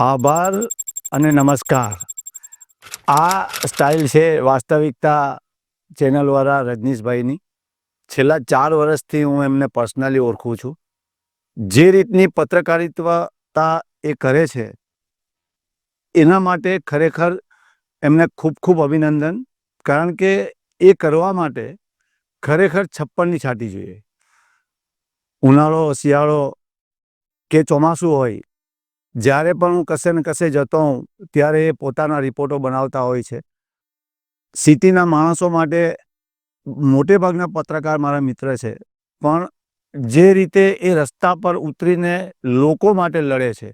આભાર અને નમસ્કાર. આ સ્ટાઇલ છે વાસ્તવિકતા ચેનલવાળા રજનીશભાઈની. છેલ્લા ચાર વર્ષથી હું એમને પર્સનલી ઓળખું છું. જે રીતની પત્રકારિત્વતા એ કરે છે, એના માટે ખરેખર એમને ખૂબ ખૂબ અભિનંદન, કારણ કે એ કરવા માટે ખરેખર છપ્પનની છાટી જોઈએ. ઉનાળો, શિયાળો કે ચોમાસું હોય જ્યારે પણ હું કશે ને કશે જતો હોઉં, ત્યારે એ પોતાના રિપોર્ટો બનાવતા હોય છે. સિટીના માણસો માટે મોટે ભાગના પત્રકાર મારા મિત્ર છે, પણ જે રીતે એ રસ્તા પર ઉતરીને લોકો માટે લડે છે,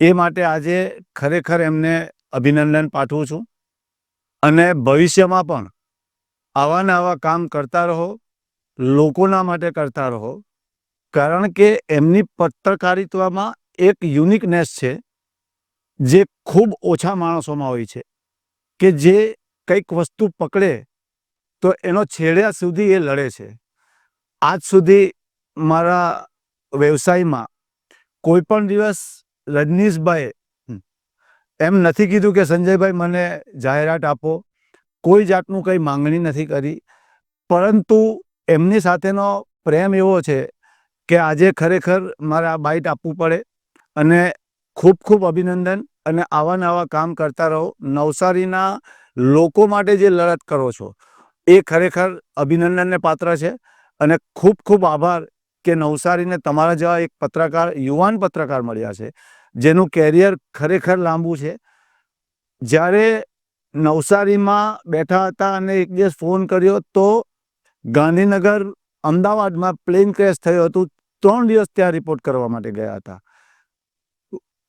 એ માટે આજે ખરેખર એમને અભિનંદન પાઠવું છું. અને ભવિષ્યમાં પણ આવા ને આવા કામ કરતા રહો, લોકોના માટે કરતા રહો, કારણ કે એમની પત્રકારિત્વમાં એક યુનિકનેસ છે, જે ખૂબ ઓછા માણસોમાં હોય છે, કે જે કંઈક વસ્તુ પકડે તો એનો છેડ્યા સુધી એ લડે છે. આજ સુધી મારા વ્યવસાયમાં કોઈ પણ દિવસ રજનીશભાઈ એમ નથી કીધું કે સંજયભાઈ મને જાહેરાત આપો, કોઈ જાતનું કંઈ માંગણી નથી કરી, પરંતુ એમની સાથેનો પ્રેમ એવો છે કે આજે ખરેખર મારે આ બાઇટ આપવું પડે અને ખૂબ ખૂબ અભિનંદન અને આવા નવા કામ કરતા રહો. નવસારીના લોકો માટે જે લડત કરો છો, એ ખરેખર અભિનંદનને પાત્ર છે અને ખૂબ ખૂબ આભાર કે નવસારીને તમારા જેવા એક પત્રકાર, યુવાન પત્રકાર મળ્યા છે, જેનું કેરિયર ખરેખર લાંબુ છે. જ્યારે નવસારીમાં બેઠા હતા અને એક દિવસ ફોન કર્યો તો ગાંધીનગર અમદાવાદમાં પ્લેન ક્રેશ થયું હતું. ત્રણ દિવસ ત્યાં રિપોર્ટ કરવા માટે ગયા હતા.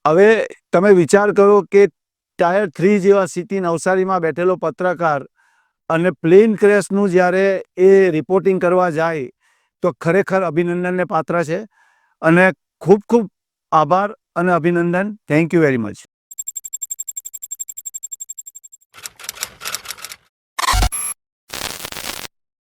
હવે તમે વિચાર કરો કે ટાયર થ્રી જેવા સિટી નવસારીમાં બેઠેલો પત્રકાર અને પ્લેન ક્રેશનું જ્યારે એ રિપોર્ટિંગ કરવા જાય, તો ખરેખર અભિનંદનને પાત્ર છે. અને ખૂબ ખૂબ આભાર અને અભિનંદન. Thank you very much.